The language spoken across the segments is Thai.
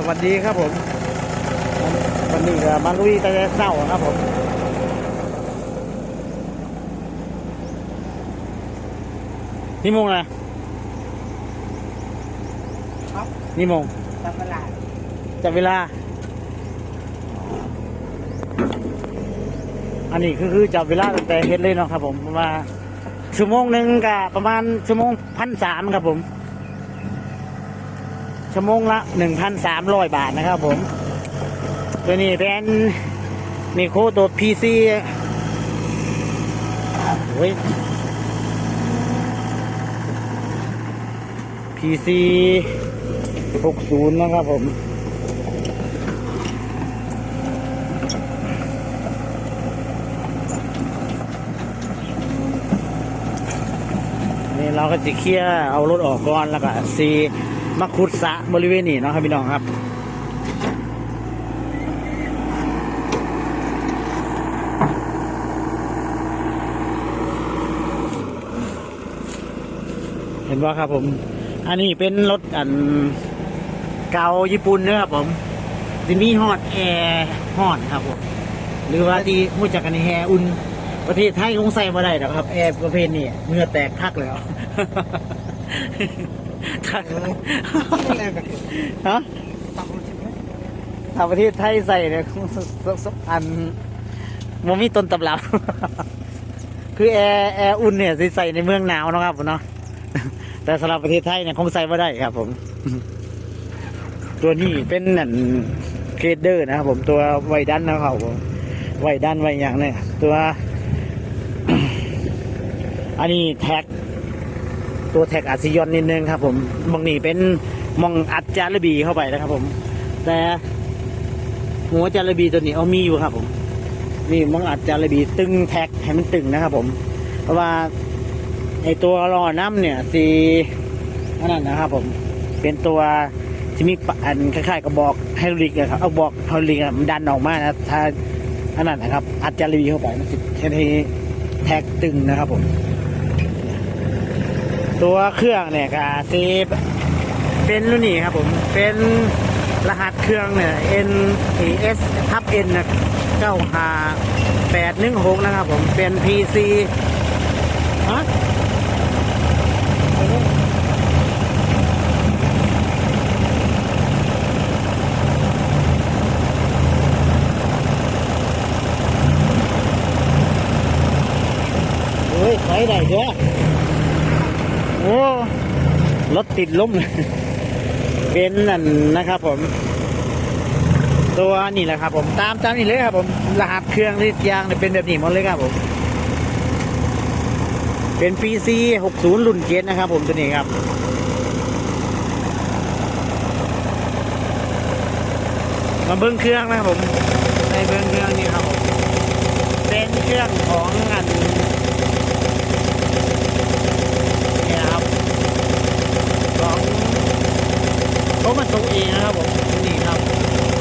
สวัสดีครับผมวันนี้ก็มาลุยแต่เศร้าครับผมนี่โมงอะไรครับนี่โมงตลาดจับเวลา อันนี้คือคือจับเวลาตั้งแต่เฮ็ดเลยเนาะครับผมประมาณชั่วโมงหนึ่งกับประมาณชั่วโมงพันสามครับผม ชั่วโมงละหนึ่งพันสามร้อยบาทนะครับผม ตัวนี้เป็นมีโคตัวพีซีเฮ้ยพีซีหกศูนย์นะครับผมนี่เราก็จะเคลียร์เอารถออกก่อนแล้วก็ซี มาขุดสะบริเวณนี้เนาะครับพี่น้องครับเห็นว่าครับผม อันนี้เป็นรถอันเก่าญี่ปุ่นเนอะครับผมที่มีฮอดแอร์ฮอดครับผม หรือว่าที่มู้จักกันในแอร์อุ่น ประเทศไทยคงใส่มาได้หรอกครับ แอร์ประเภทนี้เหงื่อแตกพักแล้ว ฮะตักรถจิ๊บไหมถ้าประเทศไทยใส่เนี่ยคงสสอันมันมีต้นตำรับคือแอร์แอร์อุ่นเนี่ยสิใส่ในเมืองหนาวเนาะครับผมเนาะแต่สำหรับประเทศไทยเนี่ยคงใส่ไม่ได้ครับ ผม ตัวนี้เป็นนั่นเคเดอร์นะครับผมตัวไวดันนะครับผมไวดันไวอย่างเนี่ยตัว อันนี้แท็ก ตัวแท็กอัดซิยอนนิดนึงครับ ผมมองนี่เป็นมองอัดจารบีเข้าไปนะครับ ผม แต่หัวจารบีตัวนี้เอามีอยู่ครับ ผม นี่มองอัดจารบีตึงแท็กให้มันตึงนะครับ ผม เพราะว่าไอตัวรอน้ำเนี่ยสีอันนั้นนะครับ ผม เป็นตัวที่มีปะอันคล้ายๆกับบอกไฮดรอลิกนะครับเอาบอกไฮดรอลิกมันดันออกมานะถ้าอันนั้นนะครับ อัดจารบีเข้าไปมันจะให้แท็กตึงนะครับ ผม ตัวเครื่องเนี่ยก็ซีเป็นรุ่นนี้ครับผม เป็นรหัสเครื่องเนี่ย N S ทับ N นะเก้าหาแปดหนึ่งหกนะครับผม เป็น PC ฮะเฮ้ยไปไหนเด้อ รถติดล้มเป็นนั่นนะครับผม ตัวนี่แหละครับผมตามตามนี่เลยครับผมรหัสเครื่องที่ยางเนี่ยเป็นแบบนี้หมดเลยครับผมเป็น PC 60 รุ่นเกตนะครับผมตัวนี้ครับ มาเบิ้งเครื่องนะครับผมในเบิ้งเครื่องนี่ครับเป็นเครื่องของอัน เนี่ยครับของ เขามาส่งเองนะครับผมนี่ครับ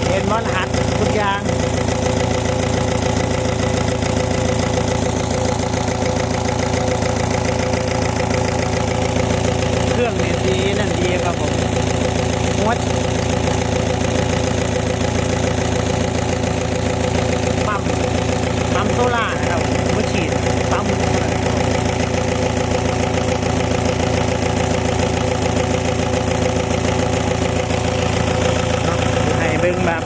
เป็นวันหัดทุกอย่างเครื่องเนี่ยดีนั่นดีครับผมวัดปั๊มปั๊มโซล่าร์นะครับผมหัวฉีดปั๊ม ให้เบิ้งแบบ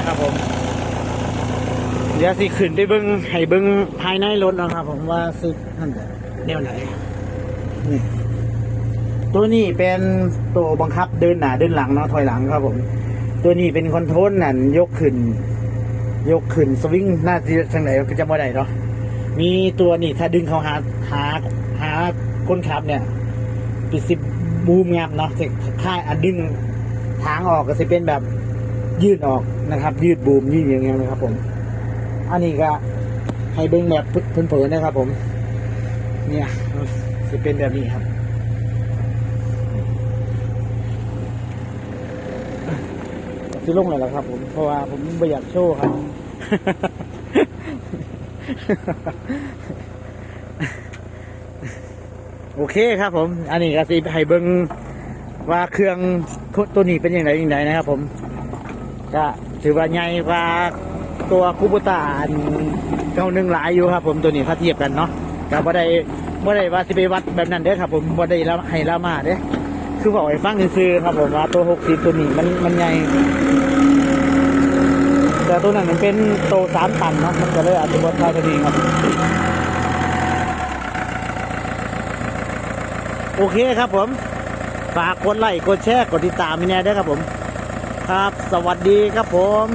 นะครับผม เดี๋ยวสิขึ้นไปเบิ้งให้เบิ้งภายในรถนะครับ ผมว่าสินั่นแนวไหนนี่ตัวนี้เป็นตัวบังคับเดินหน้าเดินหลังเนาะถอยหลังครับ ผม ตัวนี้เป็นคอนโทรลนั่นยกขึ้น ยกขึ้นสวิงหน้าที่ทางไหนก็จะบ่ได้เนาะมีตัวนี่ถ้าดึงเขาหาหาหาคนขับเนี่ยปิดสิบบูมงับเนาะจะค่ายอันดึงทางออกก็จะเป็นแบบ ยืดออกนะครับ ยืดบูมยืดอย่างเงี้ยนะครับ ผม อันนี้ก็ให้เบิ้งแบบเพิ่นเผยนะครับ ผม เนี่ยจะเป็นแบบนี้ครับซื้อลงเลยแล้วครับ ผมเพราะว่าผมไม่อยากโชว์ครับโอเคครับผม อันนี้ก็สิให้เบิ้งว่าเครื่องตัวนี้เป็นอย่างไรอย่างไรนะครับ ผม ก็ถือว่าใหญ่กว่าตัวคูโบตาอันเก้าหนึ่งหลายอยู่ครับ ผมตัวนี้ถ้าเทียบกันเนาะก็บ่ได้บ่ได้ว่าสิไปวัดแบบนั้นเด้อครับ ผมบ่ได้ล้วให้ละมาเด้อคือบอกให้ฟังซื่อครับผมว่าตัวหกสิบตัวนี้มันมันใหญ่แต่ตัวนั้นมันเป็นโตสามตันเนาะมันก็เลยอาจจะบ่เท่าตัวนี้ครับโอเคครับผมฝากกดไลค์กดแชร์กดติดตามมิแน่ด้วยครับผม ครับ สวัสดีครับผม